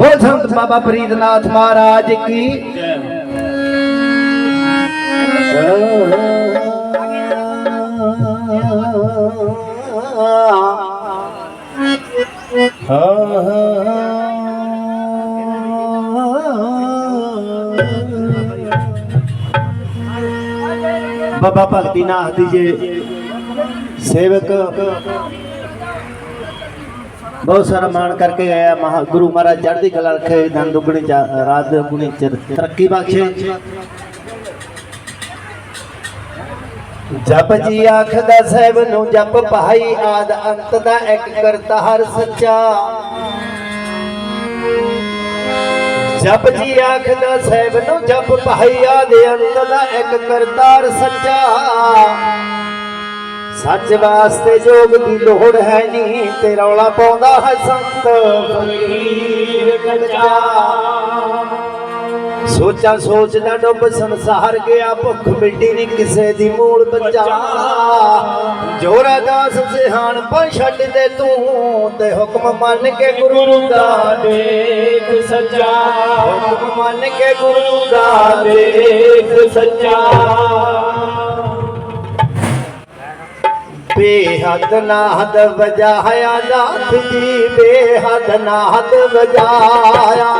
وہ سب بابا پریت ناتھ مہاراج کی بابا بکتی ناتھ دیجیے سیوک ਬਹੁਤ ਸਾਰਾ ਮਾਣ ਕਰਕੇ ਆਇਆ ਮਹਾ ਗੁਰੂ ਮਹਾਰਾਜ ਚੜ੍ਹਦੀ ਕਲਾ ਰੱਖੇ ਧਨ ਦੁਗਣੀ ਰਾਤ ਦੁਗਣੀ ਤਰੱਕੀ ਬਖਸ਼ੇ ਜਪ ਜੀ ਆਖਦਾ ਸਹਿਬ ਨੂੰ ਜਪ ਭਾਈ ਆਦ ਅੰਤ ਦਾ ਇੱਕ ਕਰਤਾ ਹਰ ਸੱਚਾ ਜਪ ਜੀ ਆਖਦਾ ਸਹਿਬ ਨੂੰ ਜਪ ਭਾਈ ਆਦ ਅੰਤ ਦਾ ਇੱਕ ਹਰ ਸੱਚਾ ਸੱਚ ਵਾਸਤੇ ਜੋਗ ਦੀ ਲੋੜ ਹੈ ਨਹੀਂ ਤੇ ਰੌਲਾ ਪਾਉਂਦਾ ਹੈ ਸੰਤ ਫਕੀਰ ਕਚਾ ਸੋਚਾਂ ਸੋਚਦਾ ਡੁੱਬ ਸੰਸਾਰ ਗਿਆ ਭੁੱਖ ਮਿੱਟੀ ਨਹੀਂ ਕਿਸੇ ਦੀ ਮੂਲ ਬਚਾ ਜੋਰਾ ਦਾਸ ਸਿਹਾਨ ਪਾ ਛੱਡ ਦੇ ਤੂੰ ਤੇ ਹੁਕਮ ਮੰਨ ਕੇ ਗੁਰੂ ਦਾ ਦੇਖ ਸੱਚਾ ਹੁਕਮ ਮੰਨ ਕੇ ਗੁਰੂ ਦਾ ਦੇਖ ਸੱਚਾ بے حد ناد وجایا نات جی بے حد نات وجایا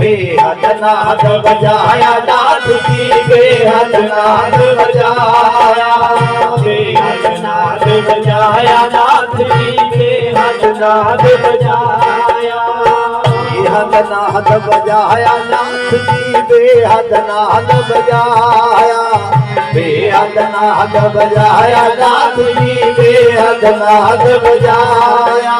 بے حد ناد وجایا نات جی بے حد وجایا بے حد بجایا وجایا نات جی بے حد ہتنا وجایا بے حد نات وجایا ناتھ جی بے حد نات وجایا अदन नाथ बजाया गाॾी बे हद नाथ बजाया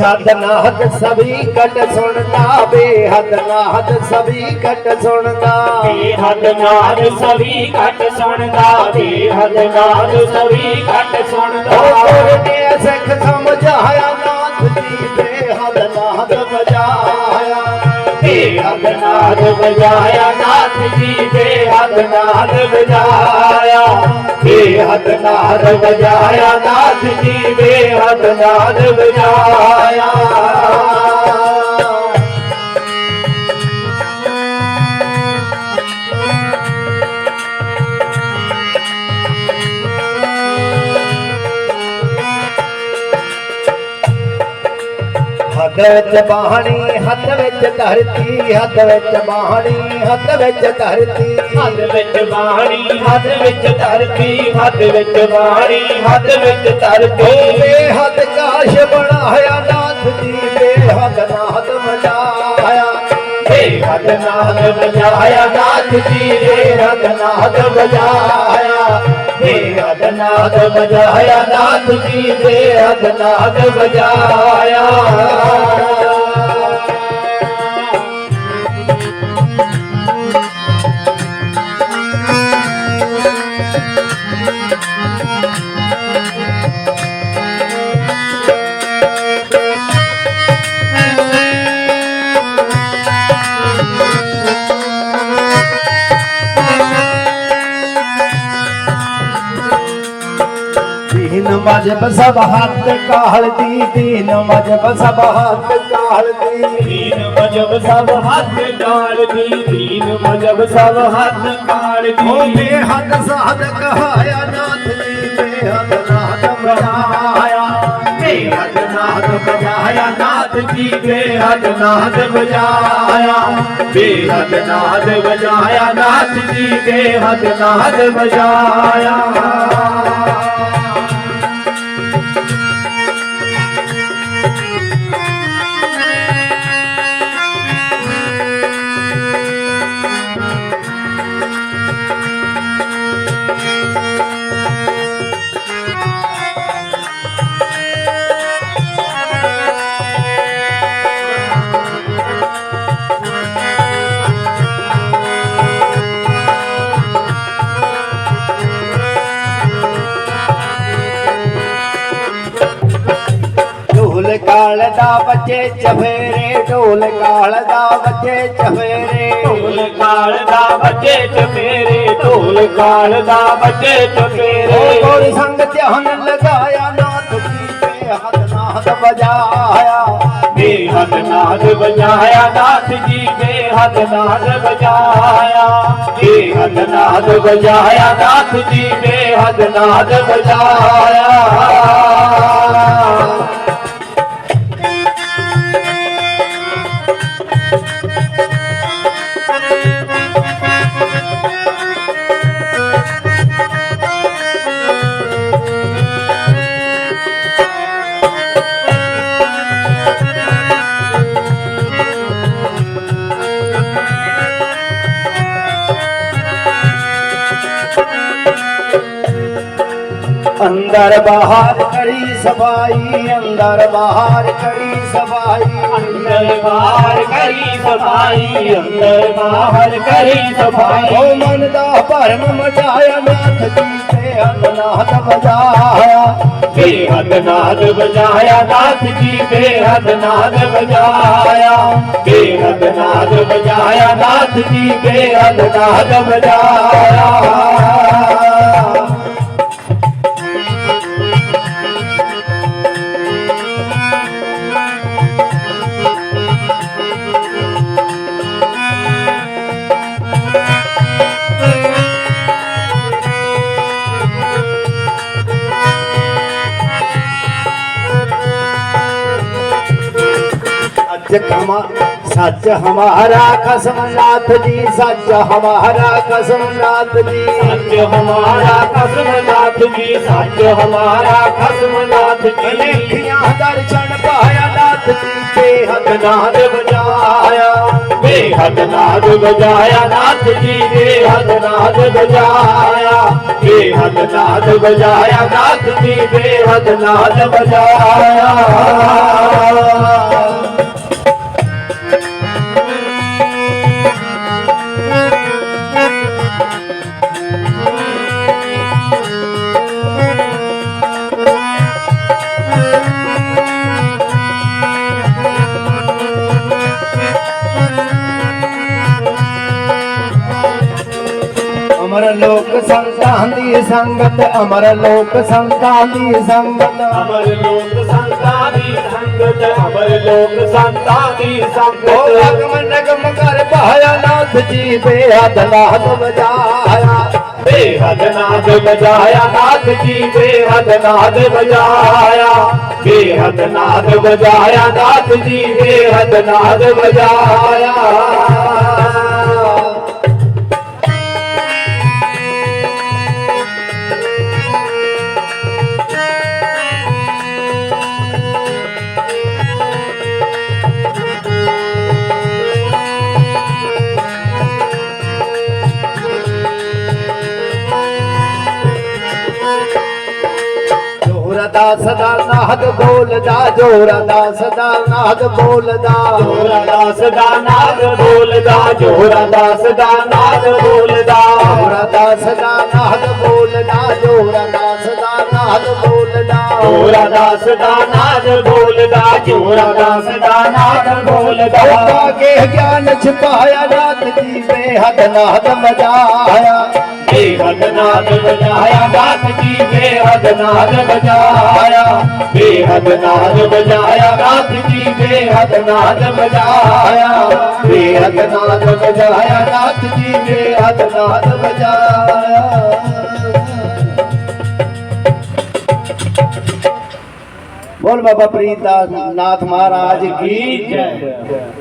बेहद नाहद सभी कट सुनदा बेहद नाहद सभी कट सुनदा बेहद नाद सभी कट सुनदा बेहद नाद सभी कट सुनदा और ने सिख समझाया नाथ जी बेहद नाहद बजा نا بجایا گاچ جی بے مت ناد بجایا بے حد ناد بجایا گاچ جی بے مت ناد بجایا ਹੱਥ ਵਿੱਚ ਬਾਹਣੀ ਹੱਥ ਵਿੱਚ ਧਰਤੀ ਹੱਥ ਵਿੱਚ ਬਾਹਣੀ ਹੱਥ ਵਿੱਚ ਧਰਤੀ ਹੱਥ ਵਿੱਚ ਬਾਹਣੀ ਹੱਥ ਵਿੱਚ ਧਰਤੀ ਹੱਥ ਵਿੱਚ ਬਾਹਣੀ ਹੱਥ ਵਿੱਚ ਧਰਤੀ ਹੱਥ ਕਾਸ਼ ਬਣਾਇਆ ਨਾਥ ਜੀ ਬੇਹੱਦ ਨਾਥ ਮਜਾਇਆ ਬੇਹੱਦ ਨਾਥ ਮਜਾਇਆ ਨਾਥ ਜੀ ਬੇਹੱਦ ਨਾਥ ਮਜਾਇਆ बजाया नाया مجب سب ہاتھ ہات کہ مجب سب ہاتھ ہاتتی تین مجب سب ہت ڈالتی تین مجب سب ہاتھ او بے حد سہد کہایا ناتھ نے بے حد ناتھ بجایا بے حد ناتھ بجایا ناتھ کی بے حد ناتھ بجایا بے حد ناتھ بجایا ناتھ کی بے حد ناتھ بجایا بچے جب رے ٹول کال کا بچے چول کال کا بجٹ میرے ٹول کال کا بجٹ میرے سنگ ہن لگایا نات جی ہلنا بجایاد بجایا دات جی میں حل ناد بجایاد بجایا دات جی میں ہد ناد بجایا अंदर बाहर सफाई अंदर बाहर करी सफाई अंदर बाहर करी सफाई अंदर बाहर करी सफाई ओ मन दा भरम मचाया नाथ जी ते नाद बजाया बेहद नाद बजाया नाथ जी बेहद नाद बजाया बेहद नाद बजाया नाथ जी बेहद नाद बजाया سچ کما سچ ہمارا قسم نات جی سچ ہمارا قسم نات جی سچ ہمارا قسم نات جی سچ ہمارا قسم نات جی لکھیاں درشن پایا نات جی بے حد ناد بجایا بے حد ناد بجایا نات جی بے حد ناد بجایا بے حد ناد بجایا نات جی بے حد ناد بجایا امر لوک سنتا سنگت امر لوک سنتا سنگت امر لوک سنتا سنگت امر لوک سنتا سنگم کر بایا ناس جی بے حد ناد بجایا بے حد ناد بجایا دات جی بے حد ناد بجایا بے حد ناد بجایا دات جی بے حد ناد بجایا نا بول دا جو ناگ بول داس بول دا رات بول دا جو ردا سد نا سدھ بول چھپایا प्रीत नाथ महाराज गीत